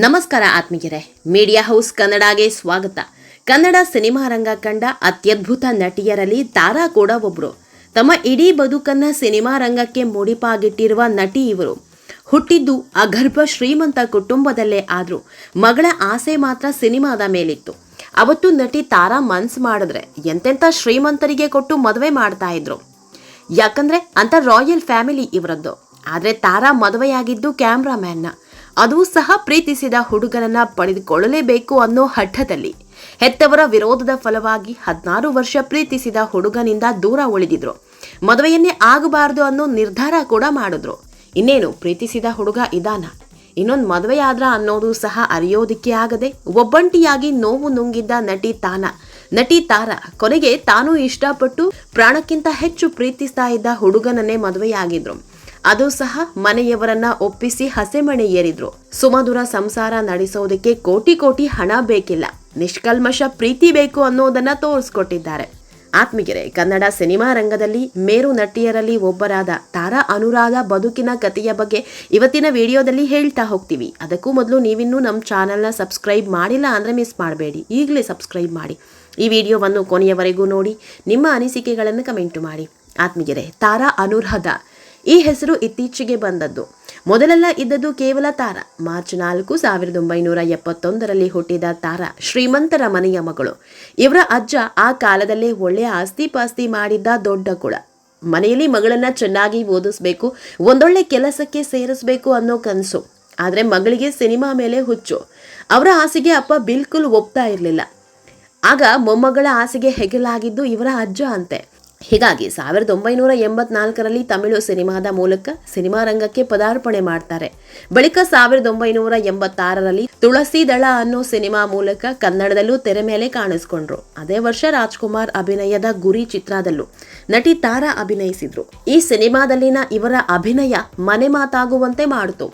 ನಮಸ್ಕಾರ ಆತ್ಮೀಯರೇ, media house ಕನ್ನಡಗೆ ಸ್ವಾಗತ. ಕನ್ನಡ ಸಿನಿಮಾ ರಂಗ ಕಂಡ ಅತ್ಯದ್ಭುತ ನಟಿಯರಲ್ಲಿ ತಾರಾ ಕೂಡ ಒಬ್ರು. ತಮ್ಮ ಇಡೀ ಬದುಕನ್ನ ಸಿನಿಮಾ ರಂಗಕ್ಕೆ ಮುಡಿಪಾಗಿಟ್ಟಿರುವ ನಟಿ ಇವರು. ಹುಟ್ಟಿದ್ದು ಅಗರ್ಭ ಶ್ರೀಮಂತ ಕುಟುಂಬದಲ್ಲೇ ಆದ್ರೂ ಮಗಳ ಆಸೆ ಮಾತ್ರ ಸಿನಿಮಾದ ಮೇಲಿತ್ತು. ಅವತ್ತು ನಟಿ ತಾರಾ ಮನ್ಸ್ ಮಾಡಿದ್ರೆ ಎಂತೆಂಥ ಶ್ರೀಮಂತರಿಗೆ ಕೊಟ್ಟು ಮದುವೆ ಮಾಡ್ತಾ ಇದ್ರು. ಯಾಕಂದ್ರೆ ಅಂತ ರಾಯಲ್ ಫ್ಯಾಮಿಲಿ ಇವರದ್ದು. ಆದ್ರೆ ತಾರಾ ಮದುವೆಯಾಗಿದ್ದು ಕ್ಯಾಮ್ರಾಮ್ಯಾನ್ನ. ಅದು ಸಹ ಪ್ರೀತಿಸಿದ ಹುಡುಗನನ್ನ ಪಡೆದುಕೊಳ್ಳಲೇಬೇಕು ಅನ್ನೋ ಹಠದಲ್ಲಿ. ಹೆತ್ತವರ ವಿರೋಧದ ಫಲವಾಗಿ ಹದಿನಾರು ವರ್ಷ ಪ್ರೀತಿಸಿದ ಹುಡುಗನಿಂದ ದೂರ ಉಳಿದಿದ್ರು. ಮದುವೆಯನ್ನೇ ಆಗಬಾರದು ಅನ್ನೋ ನಿರ್ಧಾರ ಕೂಡ ಮಾಡಿದ್ರು. ಇನ್ನೇನು, ಪ್ರೀತಿಸಿದ ಹುಡುಗ ಇದಾನ? ಇನ್ನೊಂದು ಮದುವೆಯಾದ್ರ ಅನ್ನೋದು ಸಹ ಅರಿಯೋದಿಕ್ಕೆ ಆಗದೆ ಒಬ್ಬಂಟಿಯಾಗಿ ನೋವು ನುಂಗಿದ್ದ ನಟಿ ತಾನ. ನಟಿ ತಾರ, ಕೊನೆಗೆ ತಾನು ಇಷ್ಟಪಟ್ಟು ಪ್ರಾಣಕ್ಕಿಂತ ಹೆಚ್ಚು ಪ್ರೀತಿಸ್ತಾ ಇದ್ದ ಹುಡುಗನನ್ನೇ ಮದುವೆಯಾಗಿದ್ರು. ಅದು ಸಹ ಮನೆಯವರನ್ನ ಒಪ್ಪಿಸಿ ಹಸೆಮಣೆ ಏರಿದ್ರು. ಸುಮಧುರ ಸಂಸಾರ ನಡೆಸೋದಕ್ಕೆ ಕೋಟಿ ಕೋಟಿ ಹಣ ಬೇಕಿಲ್ಲ. ನಿಷ್ಕಲ್ಮಶ ಪ್ರೀತಿ ಬೇಕು ಅನ್ನೋದನ್ನ ತೋರಿಸ್ಕೊಟ್ಟಿದ್ದಾರೆ. ಆತ್ಮಗೆರೆ ಕನ್ನಡ ಸಿನಿಮಾ ರಂಗದಲ್ಲಿ ಮೇರು ನಟಿಯರಲ್ಲಿ ಒಬ್ಬರಾದ ತಾರಾ ಅನುರಾಧ ಬದುಕಿನ ಕಥೆಯ ಬಗ್ಗೆ ಇವತ್ತಿನ ವಿಡಿಯೋದಲ್ಲಿ ಹೇಳ್ತಾ ಹೋಗ್ತೀವಿ. ಅದಕ್ಕೂ ಮೊದಲು ನೀವಿನ್ನೂ ನಮ್ಮ ಚಾನಲ್ನ ಸಬ್ಸ್ಕ್ರೈಬ್ ಮಾಡಿಲ್ಲ ಅಂದರೆ ಮಿಸ್ ಮಾಡಬೇಡಿ. ಈಗಲೇ ಸಬ್ಸ್ಕ್ರೈಬ್ ಮಾಡಿ. ಈ ವಿಡಿಯೋವನ್ನು ಕೊನೆಯವರೆಗೂ ನೋಡಿ, ನಿಮ್ಮ ಅನಿಸಿಕೆಗಳನ್ನು ಕಮೆಂಟ್ ಮಾಡಿ. ಆತ್ಮಗೆರೆ ತಾರಾ ಅನುರಾಧ ಈ ಹೆಸರು ಇತ್ತೀಚೆಗೆ ಬಂದದ್ದು. ಮೊದಲೆಲ್ಲ ಇದ್ದದ್ದು ಕೇವಲ ತಾರ. ಮಾರ್ಚ್ ನಾಲ್ಕು ಸಾವಿರದ ಒಂಬೈನೂರ ಎಪ್ಪತ್ತೊಂದರಲ್ಲಿ ಹುಟ್ಟಿದ ತಾರ ಶ್ರೀಮಂತರ ಮನೆಯ ಮಗಳು. ಇವರ ಅಜ್ಜ ಆ ಕಾಲದಲ್ಲೇ ಒಳ್ಳೆಯ ಆಸ್ತಿ ಪಾಸ್ತಿ ಮಾಡಿದ್ದ ದೊಡ್ಡ ಕುಳ ಮನೆಯಲ್ಲಿ ಮಗಳನ್ನ ಚೆನ್ನಾಗಿ ಓದಿಸ್ಬೇಕು, ಒಂದೊಳ್ಳೆ ಕೆಲಸಕ್ಕೆ ಸೇರಿಸ್ಬೇಕು ಅನ್ನೋ ಕನಸು. ಆದರೆ ಮಗಳಿಗೆ ಸಿನಿಮಾ ಮೇಲೆ ಹುಚ್ಚು. ಅವರ ಆಸೆಗೆ ಅಪ್ಪ ಬಿಲ್ಕುಲ್ ಒಪ್ತಾ ಇರಲಿಲ್ಲ. ಆಗ ಮೊಮ್ಮಗಳ ಆಸೆಗೆ ಹೆಗಲಾಗಿದ್ದು ಇವರ ಅಜ್ಜ ಅಂತೆ. ಹೀಗಾಗಿ ಸಾವಿರದ ಒಂಬೈನೂರ ಎಂಬತ್ನಾಲ್ಕರಲ್ಲಿ ತಮಿಳು ಸಿನಿಮಾದ ಮೂಲಕ ಸಿನಿಮಾ ರಂಗಕ್ಕೆ ಪದಾರ್ಪಣೆ ಮಾಡ್ತಾರೆ. ಬಳಿಕ ಸಾವಿರದ ಒಂಬೈನೂರ ಎಂಬತ್ತಾರರಲ್ಲಿ ತುಳಸಿ ದಳ ಅನ್ನೋ ಸಿನಿಮಾ ಮೂಲಕ ಕನ್ನಡದಲ್ಲೂ ತೆರೆ ಮೇಲೆ ಕಾಣಿಸ್ಕೊಂಡ್ರು. ಅದೇ ವರ್ಷ ರಾಜ್ಕುಮಾರ್ ಅಭಿನಯದ ಗುರಿ ಚಿತ್ರದಲ್ಲೂ ನಟಿ ತಾರಾ ಅಭಿನಯಿಸಿದ್ರು. ಈ ಸಿನಿಮಾದಲ್ಲಿನ ಇವರ ಅಭಿನಯ ಮನೆ ಮಾತಾಗುವಂತೆ ಮಾಡಿತು.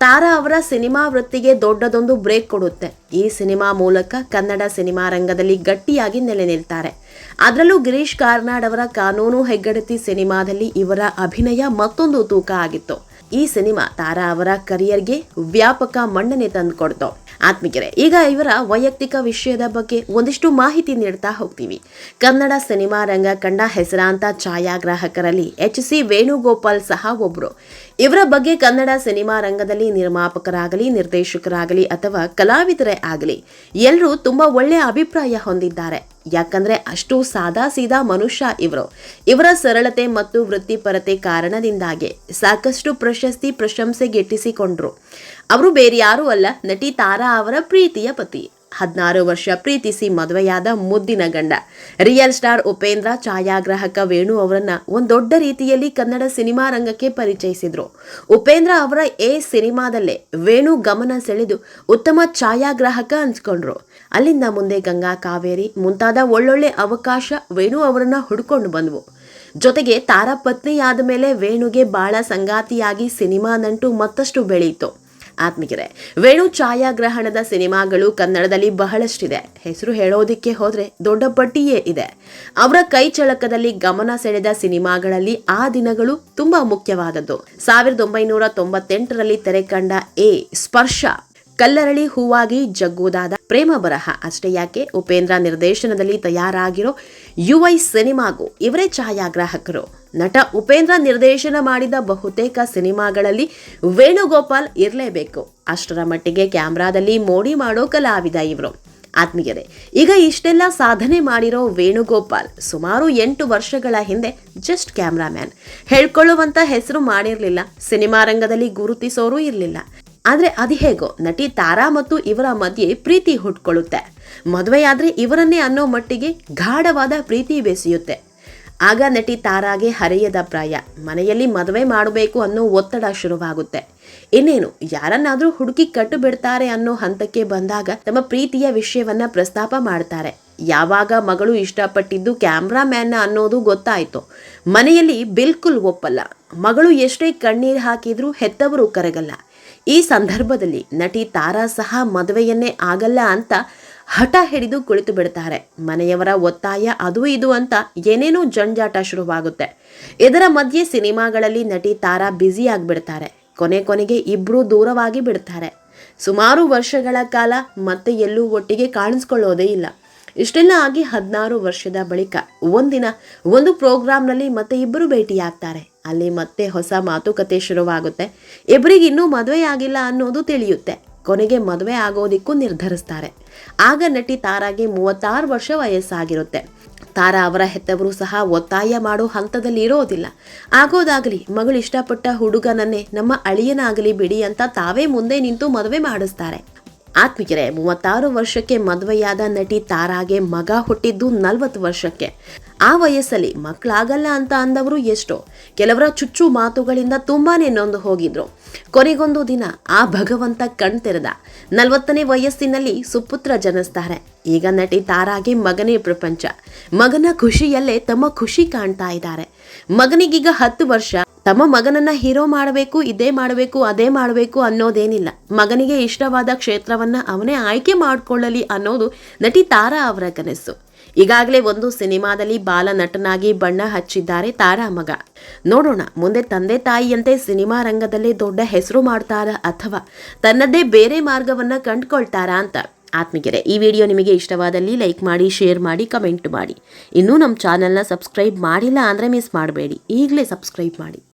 ತಾರಾ ಅವರ ಸಿನಿಮಾ ವೃತ್ತಿಗೆ ದೊಡ್ಡದೊಂದು ಬ್ರೇಕ್ ಕೊಡುತ್ತೆ. ಈ ಸಿನಿಮಾ ಮೂಲಕ ಕನ್ನಡ ಸಿನಿಮಾ ರಂಗದಲ್ಲಿ ಗಟ್ಟಿಯಾಗಿ ನೆಲೆ ನಿಲ್ತಾರೆ. ಅದರಲ್ಲೂ ಗಿರೀಶ್ ಕಾರ್ನಾಡ್ ಅವರ ಕಾನೂನು ಹೆಗ್ಗಡತಿ ಸಿನಿಮಾದಲ್ಲಿ ಇವರ ಅಭಿನಯ ಮತ್ತೊಂದು ತೂಕ ಆಗಿತ್ತು. ಈ ಸಿನಿಮಾ ತಾರಾ ಅವರ ಕರಿಯರ್ಗೆ ವ್ಯಾಪಕ ಮನ್ನಣೆ ತಂದುಕೊಡ್ತು. ಆತ್ಮಿಕರೇ, ಈಗ ಇವರ ವೈಯಕ್ತಿಕ ವಿಷಯದ ಬಗ್ಗೆ ಒಂದಿಷ್ಟು ಮಾಹಿತಿ ನೀಡ್ತಾ ಹೋಗ್ತೀವಿ. ಕನ್ನಡ ಸಿನಿಮಾ ರಂಗ ಕಂಡ ಹೆಸರಾಂತ ಛಾಯಾಗ್ರಾಹಕರಲ್ಲಿ ಎಚ್ ಸಿ ವೇಣುಗೋಪಾಲ್ ಸಹ ಒಬ್ರು. ಇವರ ಬಗ್ಗೆ ಕನ್ನಡ ಸಿನಿಮಾ ರಂಗದಲ್ಲಿ ನಿರ್ಮಾಪಕರಾಗಲಿ, ನಿರ್ದೇಶಕರಾಗಲಿ ಅಥವಾ ಕಲಾವಿದರೇ ಆಗಲಿ ಎಲ್ಲರೂ ತುಂಬಾ ಒಳ್ಳೆಯ ಅಭಿಪ್ರಾಯ ಹೊಂದಿದ್ದಾರೆ. ಯಾಕಂದ್ರೆ ಅಷ್ಟು ಸಾದಾ ಸೀದಾ ಮನುಷ್ಯ ಇವರು. ಇವರ ಸರಳತೆ ಮತ್ತು ವೃತ್ತಿಪರತೆ ಕಾರಣದಿಂದಾಗಿ ಸಾಕಷ್ಟು ಪ್ರಶಸ್ತಿ ಪ್ರಶಂಸೆ ಗಿಟ್ಟಿಸಿಕೊಂಡ್ರು ಅವರು ಬೇರೆ ಯಾರೂ ಅಲ್ಲ, ನಟಿ ತಾರಾ ಅವರ ಪ್ರೀತಿಯ ಪತಿ. ಹದಿನಾರು ವರ್ಷ ಪ್ರೀತಿಸಿ ಮದುವೆಯಾದ ಮುದ್ದಿನ ಗಂಡ. ರಿಯಲ್ ಸ್ಟಾರ್ ಉಪೇಂದ್ರ, ಛಾಯಾಗ್ರಾಹಕ ವೇಣು ಅವರನ್ನ ಒಂದು ದೊಡ್ಡ ರೀತಿಯಲ್ಲಿ ಕನ್ನಡ ಸಿನಿಮಾ ರಂಗಕ್ಕೆ ಪರಿಚಯಿಸಿದ್ರು. ಉಪೇಂದ್ರ ಅವರ ಎ ಸಿನಿಮಾದಲ್ಲೇ ವೇಣು ಗಮನ ಸೆಳೆದು ಉತ್ತಮ ಛಾಯಾಗ್ರಾಹಕ ಅನ್ಸ್ಕೊಂಡ್ರು. ಅಲ್ಲಿಂದ ಮುಂದೆ ಗಂಗಾ ಕಾವೇರಿ, ಮುಂತಾದ ಒಳ್ಳೊಳ್ಳೆ ಅವಕಾಶ ವೇಣು ಅವರನ್ನ ಹುಡ್ಕೊಂಡು ಬಂದವು. ಜೊತೆಗೆ ತಾರಾ ಪತ್ನಿಯಾದ ಮೇಲೆ ವೇಣುಗೆ ಬಾಳ ಸಂಗಾತಿಯಾಗಿ ಸಿನಿಮಾ ನಂಟು ಮತ್ತಷ್ಟು ಬೆಳೆಯಿತು ಆತ್ಮಿಕರೇ ವೇಣು ಛಾಯಾಗ್ರಹಣದ ಸಿನಿಮಾಗಳು ಕನ್ನಡದಲ್ಲಿ ಬಹಳಷ್ಟಿದೆ. ಹೆಸರು ಹೇಳೋದಿಕ್ಕೆ ಹೋದ್ರೆ ದೊಡ್ಡ ಪಟ್ಟಿಯೇ ಇದೆ. ಅವರ ಕೈ ಚಳಕದಲ್ಲಿ ಗಮನ ಸೆಳೆದ ಸಿನಿಮಾಗಳಲ್ಲಿ ಆ ದಿನಗಳು ತುಂಬಾ ಮುಖ್ಯವಾದದ್ದು. ಸಾವಿರದ ಒಂಬೈನೂರ ತೊಂಬತ್ತೆಂಟರಲ್ಲಿ ತೆರೆ ಕಂಡ ಎ ಸ್ಪರ್ಶ ಕಲ್ಲರಳಿ ಹೂವಾಗಿ ಜಗ್ಗುವುದಾದ ಪ್ರೇಮ ಬರಹ. ಅಷ್ಟೇ ಯಾಕೆ? ಉಪೇಂದ್ರ ನಿರ್ದೇಶನದಲ್ಲಿ ತಯಾರಾಗಿರೋ ಯುವೈ ಸಿನಿಮಾಗೂ ಇವರೇ ಛಾಯಾಗ್ರಾಹಕರು. ನಟ ಉಪೇಂದ್ರ ನಿರ್ದೇಶನ ಮಾಡಿದ ಬಹುತೇಕ ಸಿನಿಮಾಗಳಲ್ಲಿ ವೇಣುಗೋಪಾಲ್ ಇರಲೇಬೇಕು. ಅಷ್ಟರ ಮಟ್ಟಿಗೆ ಕ್ಯಾಮ್ರಾದಲ್ಲಿ ಮೋಡಿ ಮಾಡೋ ಕಲಾವಿದ ಇವರು. ಆತ್ಮೀಯರೇ, ಈಗ ಇಷ್ಟೆಲ್ಲ ಸಾಧನೆ ಮಾಡಿರೋ ವೇಣುಗೋಪಾಲ್ ಸುಮಾರು ಎಂಟು ವರ್ಷಗಳ ಹಿಂದೆ ಜಸ್ಟ್ ಕ್ಯಾಮ್ರಾಮ್ಯಾನ್. ಹೇಳ್ಕೊಳ್ಳುವಂತ ಹೆಸರು ಮಾಡಿರಲಿಲ್ಲ. ಸಿನಿಮಾ ರಂಗದಲ್ಲಿ ಗುರುತಿಸೋರು ಇರಲಿಲ್ಲ. ಆದ್ರೆ ಅದು ಹೇಗೋ, ನಟಿ ತಾರಾ ಮತ್ತು ಇವರ ಮಧ್ಯೆ ಪ್ರೀತಿ ಹುಟ್ಕೊಳ್ಳುತ್ತೆ. ಮದುವೆಯಾದರೆ ಇವರನ್ನೇ ಅನ್ನೋ ಮಟ್ಟಿಗೆ ಗಾಢವಾದ ಪ್ರೀತಿ ಬೆಸೆಯುತ್ತೆ. ಆಗ ನಟಿ ತಾರಾಗೆ ಹರೆಯದ ಪ್ರಾಯ, ಮನೆಯಲ್ಲಿ ಮದುವೆ ಮಾಡಬೇಕು ಅನ್ನೋ ಒತ್ತಡ ಶುರುವಾಗುತ್ತೆ. ಇನ್ನೇನು, ಯಾರನ್ನಾದರೂ ಹುಡುಕಿ ಕಟ್ಟು ಬಿಡ್ತಾರೆ ಅನ್ನೋ ಹಂತಕ್ಕೆ ಬಂದಾಗ ತಮ್ಮ ಪ್ರೀತಿಯ ವಿಷಯವನ್ನ ಪ್ರಸ್ತಾಪ ಮಾಡ್ತಾರೆ. ಯಾವಾಗ ಮಗಳು ಇಷ್ಟಪಟ್ಟಿದ್ದು ಕ್ಯಾಮ್ರಾಮ್ಯಾನ್ನ ಅನ್ನೋದು ಗೊತ್ತಾಯಿತು. ಮನೆಯಲ್ಲಿ ಬಿಲ್ಕುಲ್ ಒಪ್ಪಲ್ಲ. ಮಗಳು ಎಷ್ಟೇ ಕಣ್ಣೀರು ಹಾಕಿದ್ರೂ ಹೆತ್ತವರು ಕರಗಲ್ಲ. ಈ ಸಂದರ್ಭದಲ್ಲಿ ನಟಿ ತಾರಾ ಸಹ ಮದುವೆಯನ್ನೇ ಆಗಲ್ಲ ಅಂತ ಹಠ ಹಿಡಿದು ಕುಳಿತು ಬಿಡ್ತಾರೆ. ಮನೆಯವರ ಒತ್ತಾಯ ಅದು ಇದು ಅಂತ ಏನೇನೋ ಜಂಜಾಟ ಶುರುವಾಗುತ್ತೆ. ಇದರ ಮಧ್ಯೆ ಸಿನಿಮಾಗಳಲ್ಲಿ ನಟಿ ತಾರಾ ಬ್ಯುಸಿ ಆಗಿಬಿಡ್ತಾರೆ. ಕೊನೆ ಕೊನೆಗೆ ಇಬ್ಬರೂ ದೂರವಾಗಿ ಬಿಡ್ತಾರೆ. ಸುಮಾರು ವರ್ಷಗಳ ಕಾಲ ಮತ್ತೆ ಎಲ್ಲೂ ಒಟ್ಟಿಗೆ ಕಾಣಿಸ್ಕೊಳ್ಳೋದೇ ಇಲ್ಲ. ಇಷ್ಟೆಲ್ಲ ಆಗಿ ಹದಿನಾರು ವರ್ಷದ ಬಳಿಕ ಒಂದಿನ ಒಂದು ಪ್ರೋಗ್ರಾಂನಲ್ಲಿ ಮತ್ತೆ ಇಬ್ಬರು ಭೇಟಿಯಾಗ್ತಾರೆ. ಅಲ್ಲಿ ಮತ್ತೆ ಹೊಸ ಮಾತುಕತೆ ಶುರುವಾಗುತ್ತೆ. ಇಬ್ಬರಿಗೆ ಇನ್ನೂ ಮದುವೆ ಆಗಿಲ್ಲ ಅನ್ನೋದು ತಿಳಿಯುತ್ತೆ. ಕೊನೆಗೆ ಮದುವೆ ಆಗೋದಿಕ್ಕೂ ನಿರ್ಧರಿಸ್ತಾರೆ. ಆಗ ನಟಿ ತಾರಾಗೆ ಮೂವತ್ತಾರು ವರ್ಷ ವಯಸ್ಸಾಗಿರುತ್ತೆ. ತಾರಾ ಅವರ ಹೆತ್ತವರು ಸಹ ಒತ್ತಾಯ ಮಾಡೋ ಹಂತದಲ್ಲಿ ಇರೋದಿಲ್ಲ. ಆಗೋದಾಗಲಿ ಮಗಳು ಇಷ್ಟಪಟ್ಟ ಹುಡುಗನನ್ನೇ ನಮ್ಮ ಅಳಿಯನಾಗಲಿ ಬಿಡಿ ಅಂತ ತಾವೇ ಮುಂದೆ ನಿಂತು ಮದುವೆ ಮಾಡಿಸ್ತಾರೆ. ಆತ್ಮಿಕರೆ ಮೂವತ್ತಾರು ವರ್ಷಕ್ಕೆ ಮದುವೆಯಾದ ನಟಿ ತಾರಾಗೆ ಮಗ ಹುಟ್ಟಿದ್ದು ನಲವತ್ತು ವರ್ಷಕ್ಕೆ. ಆ ವಯಸ್ಸಲ್ಲಿ ಮಕ್ಕಳಾಗಲ್ಲ ಅಂತ ಅಂದವರು ಎಷ್ಟೋ. ಕೆಲವರ ಚುಚ್ಚು ಮಾತುಗಳಿಂದ ತುಂಬಾನೇ ನೊಂದು ಹೋಗಿದ್ರು. ಕೊನೆಗೊಂದು ದಿನ ಆ ಭಗವಂತ ಕಣ್ತೆರೆದ. ನಲವತ್ತನೇ ವಯಸ್ಸಿನಲ್ಲಿ ಸುಪುತ್ರ ಜನಿಸ್ತಾರೆ. ಈಗ ನಟಿ ತಾರಾಗೆ ಮಗನೇ ಪ್ರಪಂಚ. ಮಗನ ಖುಷಿಯಲ್ಲೇ ತಮ್ಮ ಖುಷಿ ಕಾಣ್ತಾ ಇದ್ದಾರೆ. ಮಗನಿಗೀಗ ಹತ್ತು ವರ್ಷ. ತಮ್ಮ ಮಗನನ್ನ ಹೀರೋ ಮಾಡಬೇಕು, ಇದೇ ಮಾಡಬೇಕು, ಅದೇ ಮಾಡಬೇಕು ಅನ್ನೋದೇನಿಲ್ಲ. ಮಗನಿಗೆ ಇಷ್ಟವಾದ ಕ್ಷೇತ್ರವನ್ನ ಅವನೇ ಆಯ್ಕೆ ಮಾಡಿಕೊಳ್ಳಲಿ ಅನ್ನೋದು ನಟಿ ತಾರಾ ಅವರ ಕನಸು. ಈಗಾಗಲೇ ಒಂದು ಸಿನಿಮಾದಲ್ಲಿ ಬಾಲ ನಟನಾಗಿ ಬಣ್ಣ ಹಚ್ಚಿದ್ದಾರೆ ತಾರಾ ಮಗ. ನೋಡೋಣ, ಮುಂದೆ ತಂದೆ ತಾಯಿಯಂತೆ ಸಿನಿಮಾ ರಂಗದಲ್ಲೇ ದೊಡ್ಡ ಹೆಸರು ಮಾಡ್ತಾರಾ ಅಥವಾ ತನ್ನದೇ ಬೇರೆ ಮಾರ್ಗವನ್ನ ಕಂಡುಕೊಳ್ತಾರಾ ಅಂತ. ಆತ್ಮಿಗೆರೆ ಈ ವಿಡಿಯೋ ನಿಮಗೆ ಇಷ್ಟವಾದಲ್ಲಿ ಲೈಕ್ ಮಾಡಿ, ಶೇರ್ ಮಾಡಿ, ಕಮೆಂಟ್ ಮಾಡಿ. ಇನ್ನೂ ನಮ್ಮ ಚಾನಲ್ನ ಸಬ್ಸ್ಕ್ರೈಬ್ ಮಾಡಿಲ್ಲ ಅಂದರೆ ಮಿಸ್ ಮಾಡಬೇಡಿ. ಈಗಲೇ ಸಬ್ಸ್ಕ್ರೈಬ್ ಮಾಡಿ.